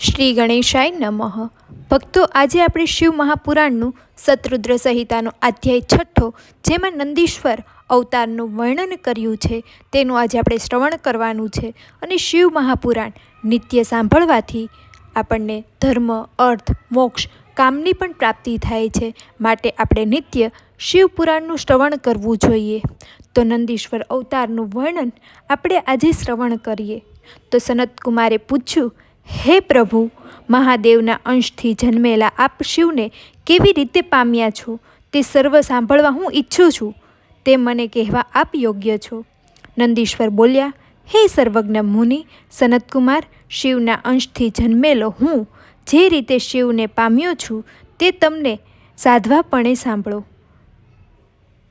શ્રી ગણેશાય નમઃ. ભક્તો, આજે આપણે શિવ મહાપુરાણનું શત્રુદ્ર સંહિતાનો અધ્યાય છઠ્ઠો, જેમાં નંદીશ્વર અવતારનું વર્ણન કર્યું છે, તેનું આજે આપણે શ્રવણ કરવાનું છે અને શિવ મહાપુરાણ નિત્ય સાંભળવાથી આપણને ધર્મ, અર્થ, મોક્ષ, કામની પણ પ્રાપ્તિ થાય છે, માટે આપણે નિત્ય શિવપુરાણનું શ્રવણ કરવું જોઈએ. તો નંદીશ્વર અવતારનું વર્ણન આપણે આજે શ્રવણ કરીએ. તો સનતકુમારે પૂછ્યું હે પ્રભુ, મહાદેવના અંશથી જન્મેલા આપ શિવને કેવી રીતે પામ્યા છો તે સર્વ સાંભળવા હું ઈચ્છું છું. તે મને કહેવા આપ યોગ્ય છો. નંદીશ્વર બોલ્યા, હે સર્વજ્ઞ મુનિ, સનતકુમાર, શિવના અંશથી જન્મેલો હું, જે રીતે શિવને પામ્યો છું તે તમને સાધવાપણે સાંભળો.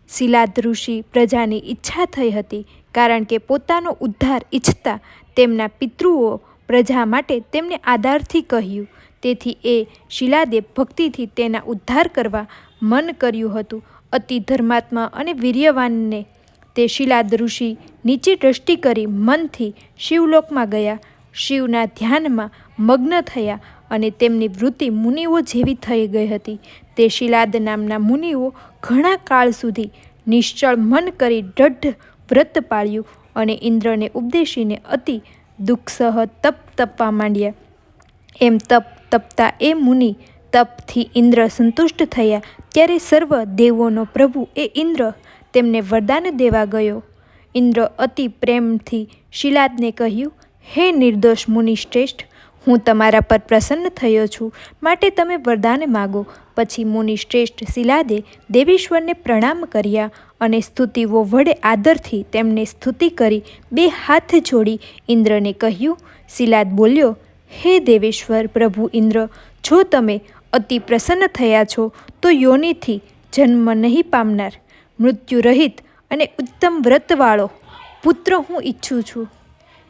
શિલાદ ઋષિ પ્રજાની ઈચ્છા થઈ હતી કારણ કે પોતાનો ઉદ્ધાર ઈચ્છતા તેમના પિતૃઓ પ્રજા માટે તેમને આધારથી કહ્યું. તેથી એ શિલાદે ભક્તિથી તેના ઉદ્ધાર કરવા મન કર્યું હતું. અતિ ધર્માત્મા અને વીર્યવાનને તે શિલાદ ઋષિ નીચે દ્રષ્ટિ કરી મનથી શિવલોકમાં ગયા. શિવના ધ્યાનમાં મગ્ન થયા અને તેમની વૃત્તિ મુનિઓ જેવી થઈ ગઈ હતી. તે શિલાદ નામના મુનિઓ ઘણા કાળ સુધી નિશ્ચળ મન કરી દૃઢ વ્રત પાળ્યું અને ઇન્દ્રને ઉપદેશીને અતિ દુઃખસહ તપ તપવા માંડ્યા. એમ તપ તપતા એ મુનિ તપથી ઇન્દ્ર સંતુષ્ટ થયા. ત્યારે સર્વ દેવોનો પ્રભુ એ ઇન્દ્ર તેમને વરદાન દેવા ગયો. ઇન્દ્ર અતિ પ્રેમથી શિલાદને કહ્યું, હે નિર્દોષ મુનિ શ્રેષ્ઠ, હું તમારા પર પ્રસન્ન થયો છું. માટે તમે વરદાન માગો. પછી મુનિ શ્રેષ્ઠ શિલાદે દેવેશ્વરને પ્રણામ કર્યા. અને સ્તુતિઓ વડે આદરથી તેમને સ્તુતિ કરી બે હાથ જોડી ઇન્દ્રને કહ્યું શિલાદ બોલ્યો, હે દેવેશ્વર પ્રભુ ઇન્દ્ર, જો તમે અતિ પ્રસન્ન થયા છો, તો યોનિથી જન્મ નહીં પામનાર. મૃત્યુ રહિત અને ઉત્તમ વ્રતવાળો પુત્ર હું ઈચ્છું છું.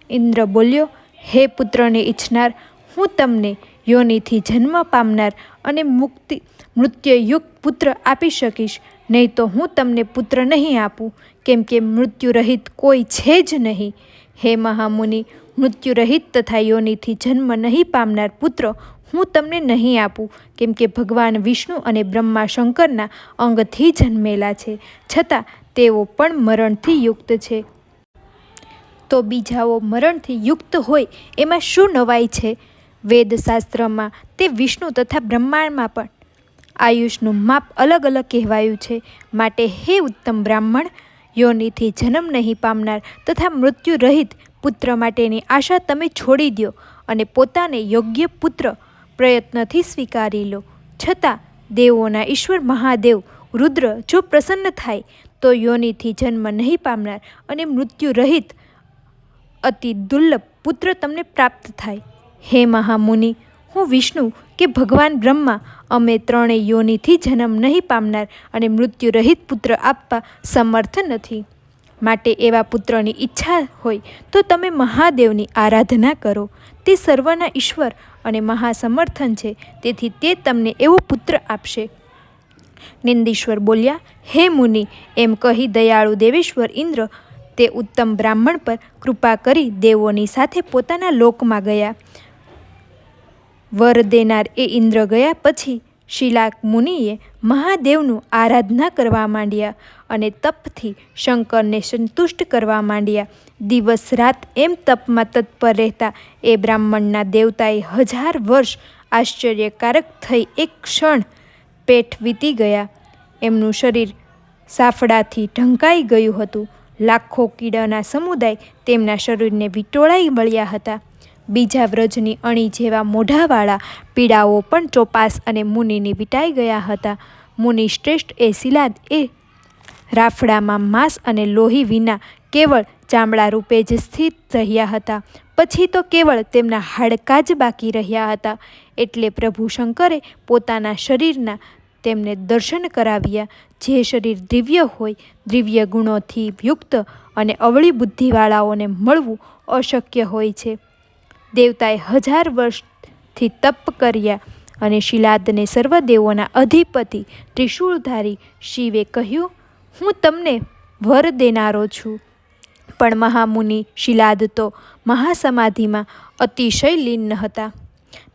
ઇન્દ્ર બોલ્યો, હે પુત્રને ઈચ્છનાર, હું તમને યોનિથી જન્મ પામનાર અને મુક્તિ, મૃત્યુયુક્ત પુત્ર આપી શકીશ. નહીં તો હું તમને પુત્ર નહીં આપું, કેમ કે મૃત્યુરહિત કોઈ છે જ નહીં. હે મહામુનિ, મૃત્યુરહિત તથા યોનિથી જન્મ નહીં પામનાર પુત્ર હું તમને નહીં આપું, કેમ કે ભગવાન વિષ્ણુ અને બ્રહ્મા શંકરના અંગથી જન્મેલા છે. છતાં તેઓ પણ મરણથી યુક્ત છે. તો બીજાઓ મરણથી યુક્ત હોય એમાં શું નવાઈ છે? વેદશાસ્ત્રમાં તે વિષ્ણુ તથા બ્રહ્માંડમાં પણ. આયુષનું માપ અલગ અલગ કહેવાયું છે. માટે હે ઉત્તમ બ્રાહ્મણ, યોનિથી જન્મ નહીં પામનાર તથા મૃત્યુ રહિત પુત્ર માટેની આશા તમે છોડી દો અને પોતાને યોગ્ય પુત્ર પ્રયત્નથી સ્વીકારી લો. છતાં દેવોના ઈશ્વર મહાદેવ રુદ્ર જો પ્રસન્ન થાય, તો યોનિથી જન્મ નહીં પામનાર અને મૃત્યુ રહિત અતિ દુર્લભ પુત્ર તમને પ્રાપ્ત થાય. હે મહામુનિ, હું વિષ્ણુ કે ભગવાન બ્રહ્મા, અમે ત્રણેય યોનિથી જન્મ નહીં પામનાર અને મૃત્યુ રહિત પુત્ર આપવા સમર્થ નથી. માટે એવા પુત્રની ઈચ્છા હોય તો તમે મહાદેવની આરાધના કરો. તે સર્વના ઈશ્વર અને મહાસમર્થન છે, તેથી તે તમને એવો પુત્ર આપશે. નિંદીશ્વર બોલ્યા, હે મુનિ, એમ કહી દયાળુ દેવેશ્વર ઇન્દ્ર, તે ઉત્તમ બ્રાહ્મણ પર કૃપા કરી દેવોની સાથે પોતાના લોકમાં ગયા. વર દેનાર એ ઇન્દ્ર ગયા પછી શિલાક મુનિએ મહાદેવનું આરાધના કરવા માંડ્યા અને તપથી શંકરને સંતુષ્ટ કરવા માંડ્યા. દિવસ રાત એમ તપમાં તત્પર રહેતા એ બ્રાહ્મણના દેવતાએ હજાર વર્ષ આશ્ચર્યકારક થઈ એક ક્ષણ પેઠ વીતી ગયા. એમનું શરીર સાફડાથી ઢંકાઈ ગયું હતું. લાખો કીડાના સમુદાય તેમના શરીરને વિટોળાઈ મળ્યા હતા. બીજા વ્રજની અણી જેવા મોઢાવાળા પીડાઓ પણ ચોપાસ અને મુનિની વિટાઈ ગયા હતા. મુનિ શ્રેષ્ઠ એ શિલાદ એ રાફડામાં માંસ અને લોહી વિના કેવળ ચામડા રૂપે જ સ્થિત રહ્યા હતા. પછી તો કેવળ તેમના હાડકાં જ બાકી રહ્યા હતા. એટલે પ્રભુ શંકરે પોતાના શરીરના તેમને દર્શન કરાવ્યા. જે શરીર દિવ્ય હોય, દિવ્ય ગુણોથી યુક્ત અને અવળી બુદ્ધિવાળાઓને મળવું અશક્ય હોય છે. દેવતાએ હજાર વર્ષથી તપ કર્યા અને શિલાદને સર્વદેવોના અધિપતિ ત્રિશૂળધારી શિવે કહ્યું, હું તમને વર દેનારો છું. પણ મહામુનિ શિલાદ તો મહાસમાધિમાં અતિશય લીન હતા.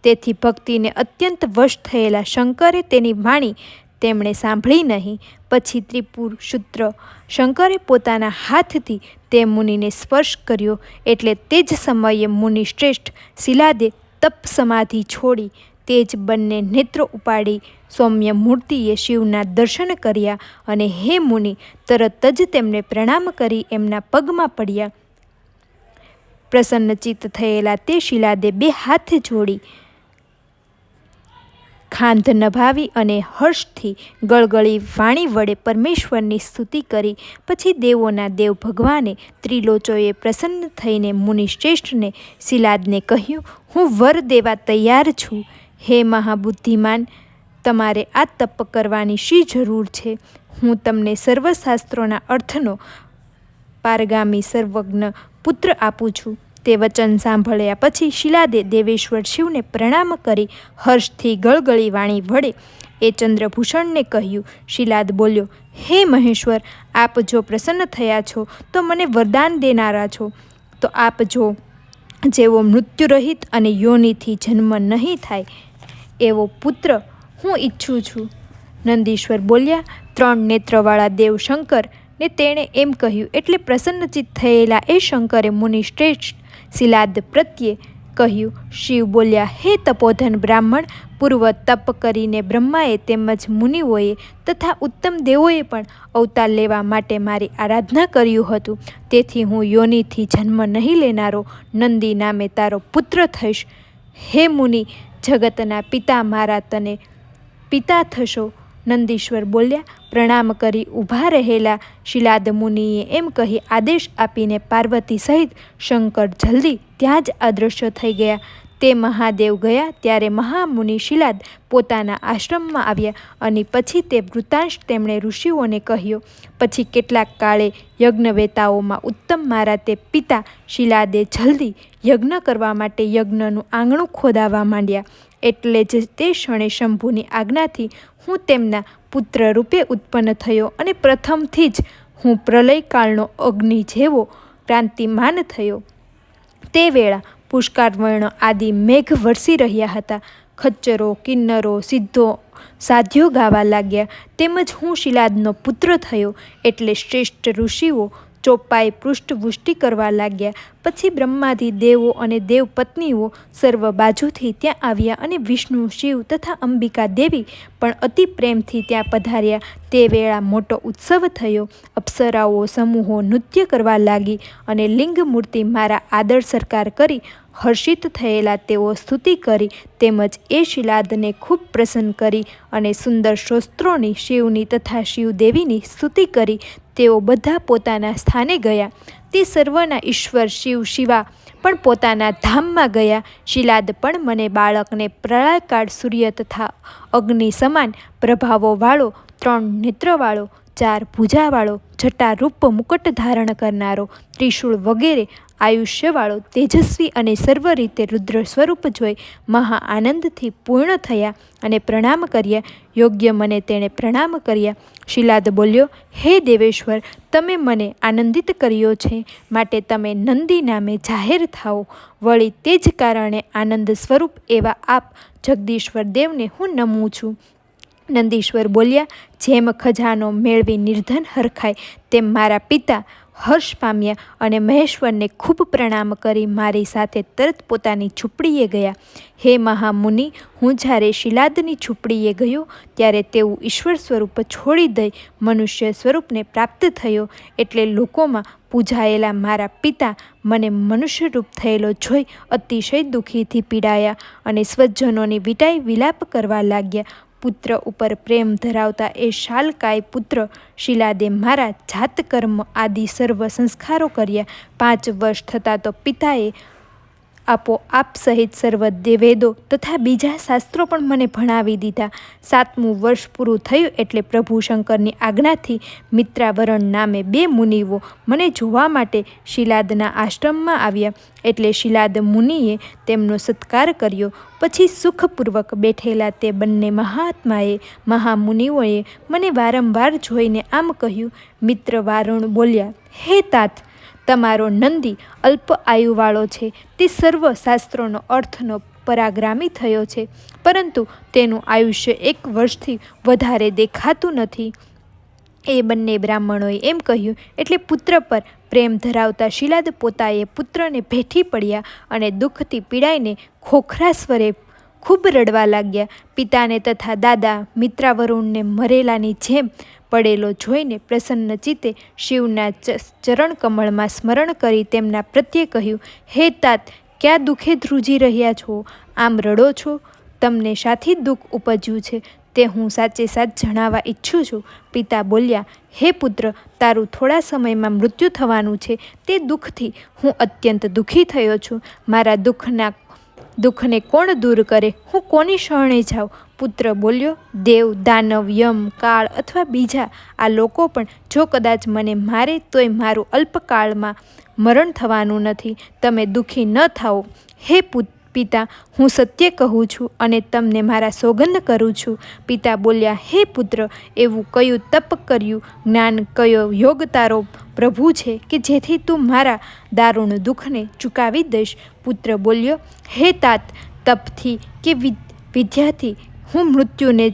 તેથી ભક્તિને અત્યંત વશ થયેલા શંકરે તેની વાણી તેમણે સાંભળી નહીં. પછી ત્રિપુર સૂત્ર શંકરે પોતાના હાથથી તે મુનિને સ્પર્શ કર્યો. એટલે તે જ સમયે મુનિ શ્રેષ્ઠ શિલાદે તપ સમાધિ છોડી તે જ બંને નેત્રો ઉપાડી સૌમ્ય મૂર્તિએ શિવના દર્શન કર્યા અને હે મુનિ, તરત જ તેમને પ્રણામ કરી એમના પગમાં પડ્યા. પ્રસન્નચિત્ત થયેલા તે શિલાદે બે હાથ જોડી ખાંધ નભાવી અને હર્ષથી ગળગળી વાણી વડે પરમેશ્વરની સ્તુતિ કરી. પછી દેવોના દેવ ભગવાને ત્રિલોચોએ પ્રસન્ન થઈને મુનિશ્રેષ્ઠને શિલાદને કહ્યું, હું વર દેવા તૈયાર છું. હે મહાબુદ્ધિમાન, તમારે આ તપ કરવાની શી જરૂર છે? હું તમને સર્વશાસ્ત્રોના અર્થનો પારગામી સર્વજ્ઞ પુત્ર આપું છું. તે વચન સાંભળ્યા પછી શિલાદે દેવેશ્વર શિવને પ્રણામ કરી હર્ષથી ગળગળી વાણી વડે એ ચંદ્રભૂષણને કહ્યું. શિલાદ બોલ્યો, હે મહેશ્વર, આપ જો પ્રસન્ન થયા છો, તો મને વરદાન દેનારા છો. તો આપ જો જેવો મૃત્યુરહિત અને યોનિથી જન્મ નહીં થાય, એવો પુત્ર હું ઈચ્છું છું. નંદીશ્વર બોલ્યા, ત્રણ નેત્રવાળા દેવ શંકર ને તેણે એમ કહ્યું, એટલે પ્રસન્નચિત થયેલા એ શંકરે મુનિ શ્રેષ્ઠ શિલાદ પ્રત્યે કહ્યું, શિવ બોલ્યા, હે તપોધન બ્રાહ્મણ, પૂર્વ તપ કરીને બ્રહ્માએ તેમજ મુનિઓએ તથા ઉત્તમ દેવોએ પણ અવતાર લેવા માટે મારી આરાધના કર્યું હતું. તેથી હું યોનિથી જન્મ નહીં લેનારો નંદી નામે તારો પુત્ર થઈશ. હે મુનિ, જગતના પિતા મારા તને પિતા થશો. નંદીશ્વર બોલ્યા, પ્રણામ કરી ઊભા રહેલા શિલાદ મુનિએ એમ કહી આદેશ આપીને પાર્વતી સહિત શંકર જલ્દી ત્યાં જ અદૃશ્ય થઈ ગયા. તે મહાદેવ ગયા ત્યારે મહામુનિ શિલાદ પોતાના આશ્રમમાં આવ્યા અને પછી તે વૃતાંશ તેમણે ઋષિઓને કહ્યો, પછી કેટલાક કાળે યજ્ઞવેતાઓમાં ઉત્તમ મારા તે પિતા શિલાદે જલ્દી યજ્ઞ કરવા માટે યજ્ઞનું આંગણું ખોદાવા માંડ્યા. એટલે જ તે ક્ષણે શંભુની આજ્ઞાથી હું તેમના પુત્ર રૂપે ઉત્પન્ન થયો અને પ્રથમથી જ હું પ્રલયકાળનો અગ્નિ જેવો ક્રાંતિમાન થયો. તે વેળા પુષ્કળ આદિ મેઘ વરસી રહ્યા હતા. ખચ્ચરો, કિન્નરો, સિદ્ધો સાધ્યો ગાવા લાગ્યા. તેમજ હું શિલાદનો પુત્ર થયો એટલે શ્રેષ્ઠ ઋષિઓ ચોપાઈ પૃષ્ઠવૃષ્ટિ કરવા લાગ્યા. પછી બ્રહ્માથી દેવો અને દેવપત્નીઓ સર્વ બાજુથી ત્યાં આવ્યા અને વિષ્ણુ, શિવ તથા અંબિકા દેવી પણ અતિ પ્રેમથી ત્યાં પધાર્યા. તે વેળા મોટો ઉત્સવ થયો. અપ્સરાઓ, સમૂહો નૃત્ય કરવા લાગી અને લિંગ મૂર્તિ મારા આદર સરકાર કરી હર્ષિત થયેલા તેઓ સ્તુતિ કરી તેમજ એ શિલાદને ખૂબ પ્રસન્ન કરી અને સુંદર શસ્ત્રોની, શિવની તથા શિવદેવીની સ્તુતિ કરી તેઓ બધા પોતાના સ્થાને ગયા. તે સર્વના ઈશ્વર શિવ શિવા પણ પોતાના ધામમાં ગયા. શિલાદ પણ મને બાળકને પ્રળયકાળ સૂર્ય તથા અગ્નિ સમાન પ્રભાવોવાળો ત્રણ નેત્રવાળો ચાર ભૂજાવાળો જટારૂપ મુકટ ધારણ કરનારો, ત્રિશૂળ વગેરે આયુષ્યવાળો તેજસ્વી અને સર્વ રીતે રુદ્ર સ્વરૂપ જોઈ મહા આનંદથી પૂર્ણ થયા અને પ્રણામ કર્યા. યોગ્ય મને તેણે પ્રણામ કર્યા. શિલાદ બોલ્યો, હે દેવેશ્વર, તમે મને આનંદિત કર્યો છે. માટે તમે નંદી નામે જાહેર થાઓ. વળી તે જ કારણે આનંદ સ્વરૂપ એવા આપ જગદીશ્વર દેવને હું નમું છું. નંદીશ્વર બોલ્યા, જેમ ખજાનો મેળવી નિર્ધન હરખાય, તેમ મારા પિતા હર્ષ પામ્યા અને મહેશ્વરને ખૂબ પ્રણામ કરી મારી સાથે તરત પોતાની ઝૂંપડીએ ગયા. હે મહામુનિ, હું જ્યારે શિલાદની ઝૂંપડીએ ગયો, ત્યારે તેવું ઈશ્વર સ્વરૂપ છોડી દઈ મનુષ્ય સ્વરૂપને પ્રાપ્ત થયો એટલે લોકોમાં પૂજાયેલા મારા પિતા મને મનુષ્યરૂપ થયેલો જોઈ અતિશય દુઃખીથી પીડાયા અને સ્વજનોની વિટાઈ વિલાપ કરવા લાગ્યા. પુત્ર ઉપર પ્રેમ ધરાવતા એ શાલકાય પુત્ર શિલાદે મારા જાતકર્મ આદિ સર્વ સંસ્કારો કર્યા. પાંચ વર્ષ થતાં તો પિતાએ આપો આપ સહિત સર્વ વેદો તથા બીજા શાસ્ત્રો પણ મને ભણાવી દીધા. સાતમું વર્ષ પૂરું થયું એટલે પ્રભુ શંકરની આજ્ઞાથી મિત્રાવરણ નામે બે મુનિઓ મને જોવા માટે શિલાદના આશ્રમમાં આવ્યા. એટલે શિલાદ મુનિએ તેમનો સત્કાર કર્યો. પછી સુખપૂર્વક બેઠેલા તે બંને મહાત્માએ મહામુનિઓએ મને વારંવાર જોઈને આમ કહ્યું મિત્ર વારુણ બોલ્યા, હે તાત તમારો નંદી અલ્પ આયુવાળો છે. તે સર્વ શાસ્ત્રોનો અર્થનો પરાગ્રામી થયો છે. પરંતુ તેનું આયુષ્ય એક વર્ષથી વધારે દેખાતું નથી. એ બંને બ્રાહ્મણોએ એમ કહ્યું, એટલે પુત્ર પર પ્રેમ ધરાવતા શિલાદ પોતાએ પુત્રને ભેઠી પડ્યા અને દુઃખથી પીડાઈને ખોખરા સ્વરે ખૂબ રડવા લાગ્યા. પિતાને તથા દાદા મિત્રાવરુણને મરેલાની જેમ પડેલો જોઈને પ્રસન્ન ચિત્તે શિવના ચ- ચરણકમળમાં સ્મરણ કરી તેમના પ્રત્યે કહ્યું, હે તાત, ક્યાં દુઃખે ધ્રુજી રહ્યા છો? આમ રડો છો? તમને શાથી દુઃખ ઉપજ્યું છે? તે હું સાચે સાચ જણાવવા ઈચ્છું છું. પિતા બોલ્યા, હે પુત્ર, તારું થોડા સમયમાં મૃત્યુ થવાનું છે. તે દુઃખથી હું અત્યંત દુઃખી થયો છું. મારા દુઃખના દુઃખને કોણ દૂર કરે? હું કોની શરણે જાઉં? પુત્ર બોલ્યો, દેવ, દાનવ, યમ, કાળ અથવા બીજા, આ લોકો પણ જો કદાચ મને મારે તોય મારું અલ્પકાળમાં મરણ થવાનું નથી. તમે દુઃખી ન થાઓ. હે પુત પિતા, હું સત્ય કહું છું અને તમને મારા સોગંદ કરું છું. પિતા બોલ્યા, હે પુત્ર, એવું કયું તપ કર્યું? જ્ઞાન કયો યોગ તારો પ્રભુ છે કે જેથી તું મારા દારૂણ દુઃખને ચૂકાવી દઈશ? પુત્ર બોલ્યો, હે તાત, તપથી કે વિદ્યાથી હું મૃત્યુને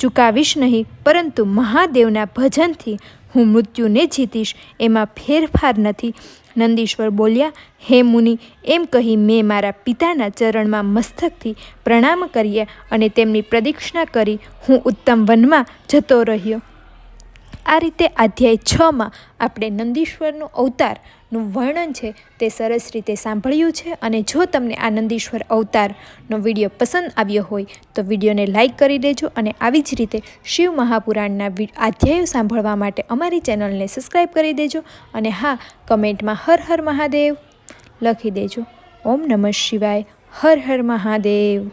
ચૂકાવીશ નહીં, પરંતુ મહાદેવના ભજનથી હું મૃત્યુને જીતીશ. એમાં ફેરફાર નથી. નંદીશ્વર બોલ્યા, હે મુનિ, એમ કહી મેં મારા પિતાના ચરણમાં મસ્તકથી પ્રણામ કર્યા અને તેમની પ્રદક્ષિણા કરી હું ઉત્તમ વનમાં જતો રહ્યો. આ રીતે અધ્યાય છમાં આપણે નંદીશ્વરનો અવતારનું વર્ણન છે તે સરસ રીતે સાંભળ્યું છે અને જો તમને આ નંદીશ્વર અવતારનો વીડિયો પસંદ આવ્યો હોય તો વિડીયોને લાઇક કરી દેજો અને આવી જ રીતે શિવ મહાપુરાણના અધ્યાયો સાંભળવા માટે અમારી ચેનલને સબસ્ક્રાઈબ કરી દેજો અને હા, કમેન્ટમાં હર હર મહાદેવ લખી દેજો. ઓમ નમઃ શિવાય. હર હર મહાદેવ.